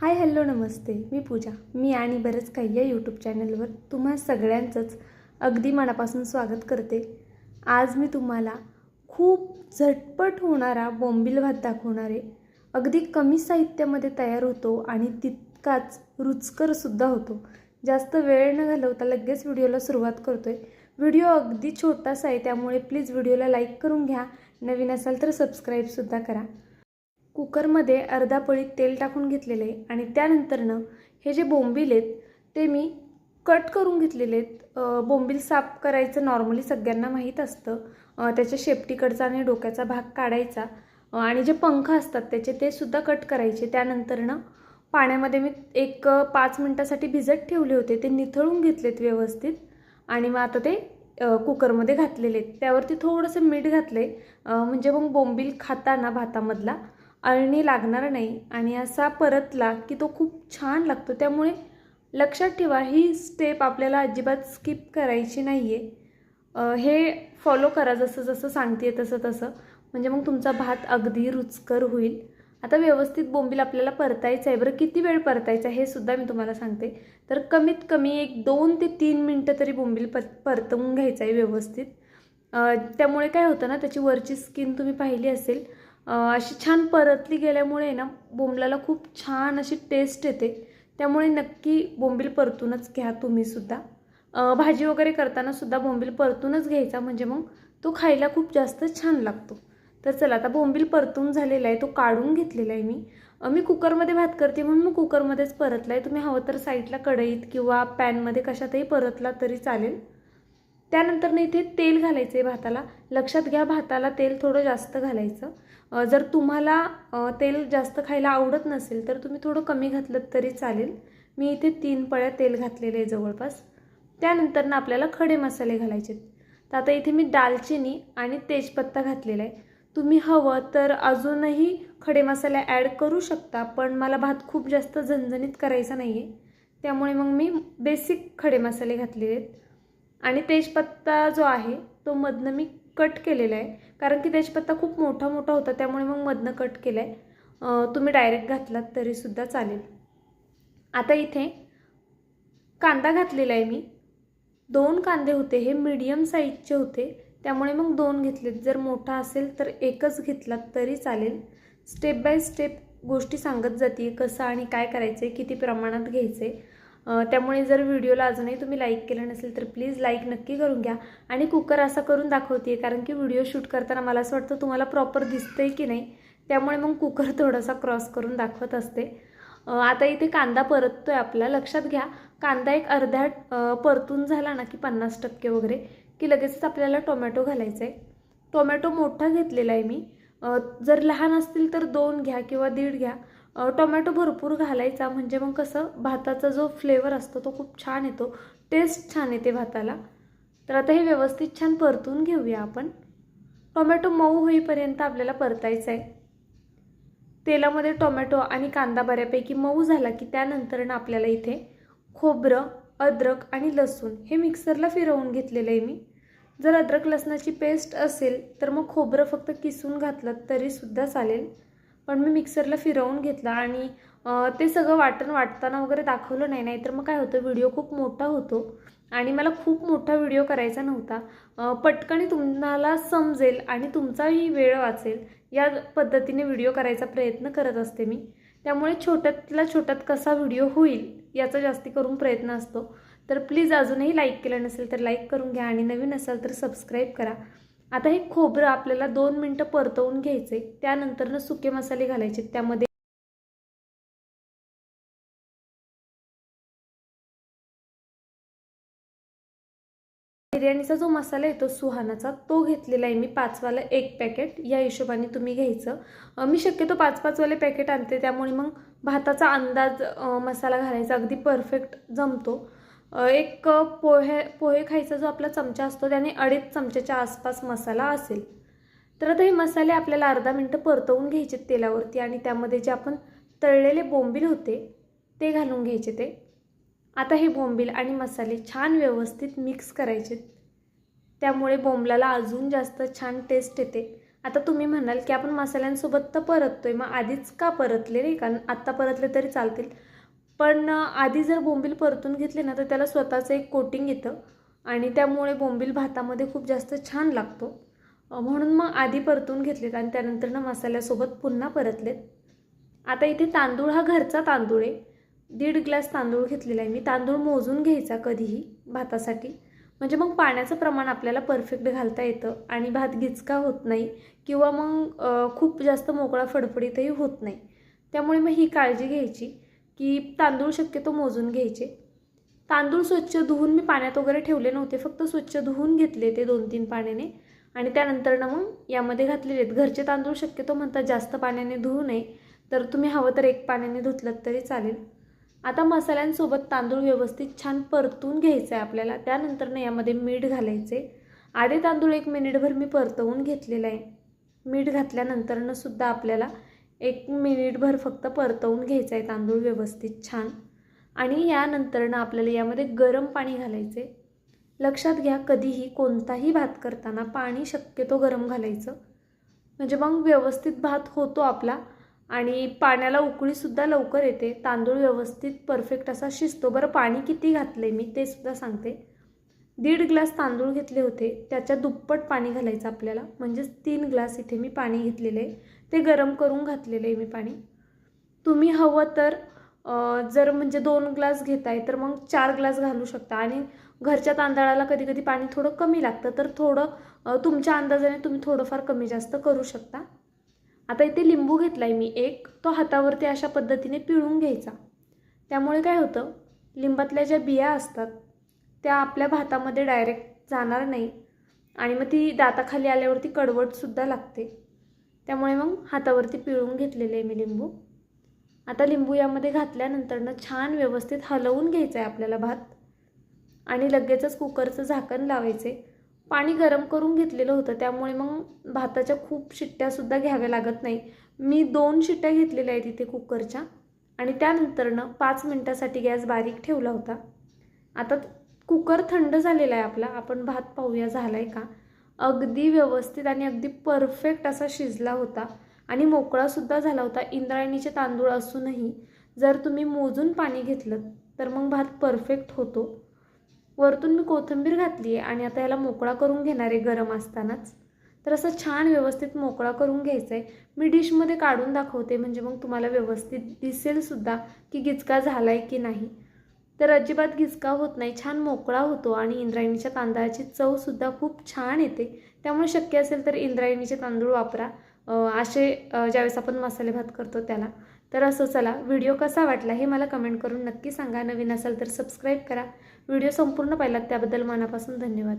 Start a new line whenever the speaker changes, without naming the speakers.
Hi hello नमस्ते. मी पूजा. मी आणि बरंच काही या यूट्यूब चॅनलवर तुम्हा सगळ्यांचंच अगदी मनापासून स्वागत करते. आज मी तुम्हाला खूप झटपट होणारा बोंबील भात दाखवणार आहे. अगदी कमी साहित्यामध्ये तयार होतो आणि तितकाच रुचकरसुद्धा होतो. जास्त वेळ न घालवता लगेच व्हिडिओला सुरुवात करतो आहे व्हिडिओ अगदी छोटासा आहे त्यामुळे प्लीज व्हिडिओला लाईक करून घ्या. नवीन असाल तर सबस्क्राईबसुद्धा करा. कुकरमध्ये अर्धा पळी तेल टाकून घेतलेले आहे आणि त्यानंतरनं हे जे बोंबील आहेत ते मी कट करून घेतलेले आहेत. बोंबील साफ करायचं नॉर्मली सगळ्यांना माहीत असतं. त्याच्या शेपटीकडचा आणि डोक्याचा भाग काढायचा. आणि जे पंख असतात त्याचे ते सुद्धा कट करायचे. त्यानंतरनं पाण्यामध्ये मी एक पाच मिनटासाठी भिजत ठेवले होते. ते निथळून घेतलेत व्यवस्थित. आणि मग आता ते कुकरमध्ये घातलेले आहेत. त्यावरती थोडंसं मीठ घातलं आहे म्हणजे मग बोंबील खाताना भातामधला अळणी लागणार नाही आणि असा परतला की तो खूप छान लागतो. त्यामुळे लक्षात ठेवा ही स्टेप आपल्याला अजिबात स्किप करायची नाही आहे हे फॉलो करा जसं जसं सांगते तसं तसं. म्हणजे मग तुमचा भात अगदी रुचकर होईल. आता व्यवस्थित बोंबील आपल्याला परतायचं आहे बरं किती वेळ परतायचा हे सुद्धा मी तुम्हाला सांगते. तर कमीत कमी एक दोन ते तीन मिनटं तरी बोंबील पर परतवून घ्यायचं आहे व्यवस्थित त्यामुळे काय होतं ना त्याची वरची स्किन तुम्ही पाहिली असेल अशी छान परतली गेल्यामुळे ना बोंबलाला खूप छान अशी टेस्ट येते. त्यामुळे नक्की बोंबील परतूनच घ्या तुम्हीसुद्धा भाजी वगैरे करतानासुद्धा बोंबील परतूनच घ्यायचा म्हणजे मग तो खायला खूप जास्त छान लागतो. तर चला आता बोंबील परतून झालेला आहे तो काढून घेतलेला आहे मी. मी कुकरमध्ये भात करते म्हणून मग कुकरमध्येच परतला आहे तुम्ही हवं तर साईडला कढईत किंवा पॅनमध्ये कशातही परतला तरी चालेल. त्यानंतर ना इथे तेल घालायचं आहे भाताला. लक्षात घ्या भाताला तेल थोडं जास्त घालायचं. जर तुम्हाला तेल जास्त खायला आवडत नसेल तर तुम्ही थोडं कमी घातलं तरी चालेल. मी इथे तीन पळ्या तेल घातलेले आहे जवळपास. त्यानंतर ना आपल्याला खडे मसाले घालायचे तर आता इथे मी दालचिनी आणि तेजपत्ता घातलेला आहे. तुम्ही हवं तर अजूनही खडे मसाले ॲड करू शकता पण मला भात खूप जास्त झणझणीत करायचा नाही आहे त्यामुळे मग मी बेसिक खडे मसाले घातलेले आहेत. आणि तेजपत्ता जो आहे तो मधनं मी कट केलेला आहे. कारण की तेजपत्ता खूप मोठा मोठा होता त्यामुळे मग मधनं कट केला आहे तुम्ही डायरेक्ट घातलात तरीसुद्धा चालेल. आता इथे कांदा घातलेला आहे मी. दोन कांदे होते हे मीडियम साईजचे होते. त्यामुळे मग दोन घेतलेत. जर मोठा असेल तर एकच घेतलात तरी चालेल. स्टेप बाय स्टेप गोष्टी सांगत जाते कसं आणि काय करायचं आहे किती प्रमाणात घ्यायचं आहे त्यामुळे जर व्हिडिओला अजूनही तुम्ही लाईक केलं नसेल तर प्लीज लाईक नक्की करून घ्या. आणि कुकर असा करून दाखवते कारण की व्हिडिओ शूट करताना मला असं वाटतं तुम्हाला प्रॉपर दिसतंय की नाही त्यामुळे मग कुकर थोडासा क्रॉस करून दाखवत असते. आता इथे कांदा परततो आहे आपला लक्षात घ्या. कांदा एक अर्ध्या परतून झाला ना की पन्नास टक्के वगैरे की लगेचच आपल्याला टोमॅटो घालायचा आहे टोमॅटो मोठा घेतलेला आहे मी. जर लहान असतील तर दोन घ्या किंवा दीड घ्या. टोमॅटो भरपूर घालायचा. म्हणजे मग कसं भाताचा जो फ्लेवर असतो तो खूप छान येतो. टेस्ट छान येते भाताला. तर आता हे व्यवस्थित छान परतून घेऊया आपण. टोमॅटो मऊ होईपर्यंत आपल्याला परतायचं आहे. तेलामध्ये टोमॅटो आणि कांदा बऱ्यापैकी मऊ झाला की त्यानंतर आपल्याला इथे खोबरं अद्रक आणि लसूण हे मिक्सरला फिरवून घेतलेलं आहे मी. जर अद्रक लसणाची पेस्ट असेल तर मग खोबरं फक्त किसून घातलं तरीसुद्धा चालेल. पण मी मिक्सरला फिरवून घेतलं आणि ते सगळं वाटण वाटताना वगैरे दाखवलं नाही नाही तर मग काय होतं व्हिडिओ खूप मोठा होतो आणि मला खूप मोठा व्हिडिओ करायचा नव्हता. पटकन तुम्हाला समजेल आणि तुमचाही वेळ वाचेल या पद्धतीने व्हिडिओ करायचा प्रयत्न करत असते मी. त्यामुळे छोट्यातला छोट्यात कसा व्हिडिओ होईल याचा जास्ती करून प्रयत्न असतो. तर प्लीज अजूनही लाईक केलं नसेल तर लाईक करून घ्या आणि नवीन असाल तर सबस्क्राईब करा. आता हे खोबरं आपल्याला दोन मिनटं परतवून घ्यायचे त्यानंतरनं सुके मसाले घालायचे. त्यामध्ये बिर्याणीचा जो मसाला येतो सुहानाचा तो घेतलेला आहे मी पाचवाला एक पॅकेट. या हिशोबाने तुम्ही घ्यायचं. मी शक्यतो पाच पाचवाले पॅकेट आणते. त्यामुळे मग भाताचा अंदाज मसाला घालायचा अगदी परफेक्ट जमतो. एक कप पोहे पोहे खायचा जो आपला चमचा असतो त्याने अडीच चमच्याच्या आसपास मसाला असेल. तर आता हे मसाले आपल्याला अर्धा मिनटं परतवून घ्यायचे तेलावरती आणि त्यामध्ये जे आपण तळलेले बोंबील होते ते घालून घ्यायचे ते. आता हे बोंबील आणि मसाले छान व्यवस्थित मिक्स करायचे त्यामुळे बोंबलाला अजून जास्त छान टेस्ट येते. आता तुम्ही म्हणाल की आपण मसाल्यांसोबत तर परततोय मग आधीच का परतले नाही? का आत्ता परतले तरी चालतील. पण आधी जर बोंबील परतून घेतले ना तर त्याला स्वतःचं एक कोटिंग येतं. आणि त्यामुळे बोंबील भातामध्ये खूप जास्त छान लागतो. म्हणून मग आधी परतून घेतलेत आणि त्यानंतर ना मसाल्यासोबत पुन्हा परतलेत. आता इथे तांदूळ हा घरचा तांदूळ आहे. दीड ग्लास तांदूळ घेतलेला आहे मी. तांदूळ मोजून घ्यायचा कधीही भातासाठी. म्हणजे मग पाण्याचं प्रमाण आपल्याला परफेक्ट घालता येतं आणि भात गिचका होत नाही किंवा मग खूप जास्त मोकळा फडफडीतही होत नाही. त्यामुळे मग ही काळजी घ्यायची. की तांदूळ शक्यतो मोजून घ्यायचे. तांदूळ स्वच्छ धुवून मी पाण्यात वगैरे ठेवले नव्हते फक्त स्वच्छ धुवून घेतले ते दोन तीन पाण्याने. आणि त्यानंतर ना मग यामध्ये घातलेले आहेत. घरचे तांदूळ शक्यतो म्हणतात जास्त पाण्याने धुवू नये तर तुम्ही हवं तर एक पाण्याने धुतलं तरी चालेल. आता मसाल्यांसोबत तांदूळ व्यवस्थित छान परतून घ्यायचं आहे आपल्याला. त्यानंतर ना यामध्ये मीठ घालायचे. आधी तांदूळ एक मिनिटभर मी परतवून घेतलेला आहे. मीठ घातल्यानंतरनं सुद्धा आपल्याला एक मिनिटभर फक्त परतवून घ्यायचं आहे तांदूळ व्यवस्थित छान. आणि यानंतरनं आपल्याला यामध्ये गरम पाणी घालायचे लक्षात घ्या कधीही कोणताही भात करताना पाणी शक्यतो गरम घालायचं. म्हणजे मग व्यवस्थित भात होतो आपला आणि पाण्याला उकळीसुद्धा लवकर येते. तांदूळ व्यवस्थित परफेक्ट असा शिजतो. बरं पाणी किती घातलं आहे मी ते सुद्धा सांगते. दीड ग्लास तांदूळ घेतले होते. त्याच्या दुप्पट पाणी घालायचं आपल्याला. म्हणजेच तीन ग्लास इथे मी पाणी घेतलेलं आहे. ते गरम करून घातलेलं आहे मी पाणी. तुम्ही हवं तर जर म्हणजे दोन ग्लास घेताय तर मग चार ग्लास घालू शकता. आणि घरच्या तांदळाला कधी कधी पाणी थोडं कमी लागतं. तर थोडं तुमच्या अंदाजाने तुम्ही थोडंफार कमी जास्त करू शकता. आता इथे लिंबू घेतला आहे मी एक. तो हातावरती अशा पद्धतीने पिळून घ्यायचा. त्यामुळे काय होतं? लिंबातल्या ज्या बिया असतात त्या आपल्या भातामध्ये डायरेक्ट जाणार नाही. आणि मग ती दाताखाली आल्यावरती कडवटसुद्धा लागते. त्यामुळे मग हातावरती पिळून घेतलेले आहे मी लिंबू. आता लिंबू यामध्ये घातल्यानंतरनं छान व्यवस्थित हलवून घ्यायचं आहे आपल्याला भात. आणि लगेचच कुकरचं झाकण लावायचे. पाणी गरम करून घेतलेलं होतं त्यामुळे मग भाताच्या खूप शिट्ट्यासुद्धा घ्याव्या लागत नाही. मी दोन शिट्ट्या घेतलेल्या आहेत इथे कुकरच्या. आणि त्यानंतरनं पाच मिनटासाठी गॅस बारीक ठेवला होता. आता कुकर थंड झालेला आहे आपला. आपण भात पाहूया झाला आहे का? अगदी व्यवस्थित आणि अगदी परफेक्ट असा शिजला होता. आणि मोकळासुद्धा झाला होता. इंद्रायणीचे तांदूळ असूनही जर तुम्ही मोजून पाणी घेतलं तर मग भात परफेक्ट होतो. वरतून मी कोथिंबीर घातली आहे आणि आता याला मोकळा करून घेणार आहे गरम असतानाच. तर असं छान व्यवस्थित मोकळा करून घ्यायचा आहे मी डिशमध्ये काढून दाखवते म्हणजे मग तुम्हाला व्यवस्थित दिसेलसुद्धा की गिचका झाला आहे की नाही. तर अजिबात घिसका होत नाही छान मोकळा होतो आणि इंद्रायणीच्या तांदळाची चवसुद्धा खूप छान येते. त्यामुळे शक्य असेल तर इंद्रायणीचे तांदूळ वापरा. असे ज्यावेळेस आपण मसाले भात करतो त्याला. तर असं चला व्हिडिओ कसा वाटला हे मला कमेंट करून नक्की सांगा. नवीन असाल तर सबस्क्राईब करा. व्हिडिओ संपूर्ण पाहिलात त्याबद्दल मनापासून धन्यवाद.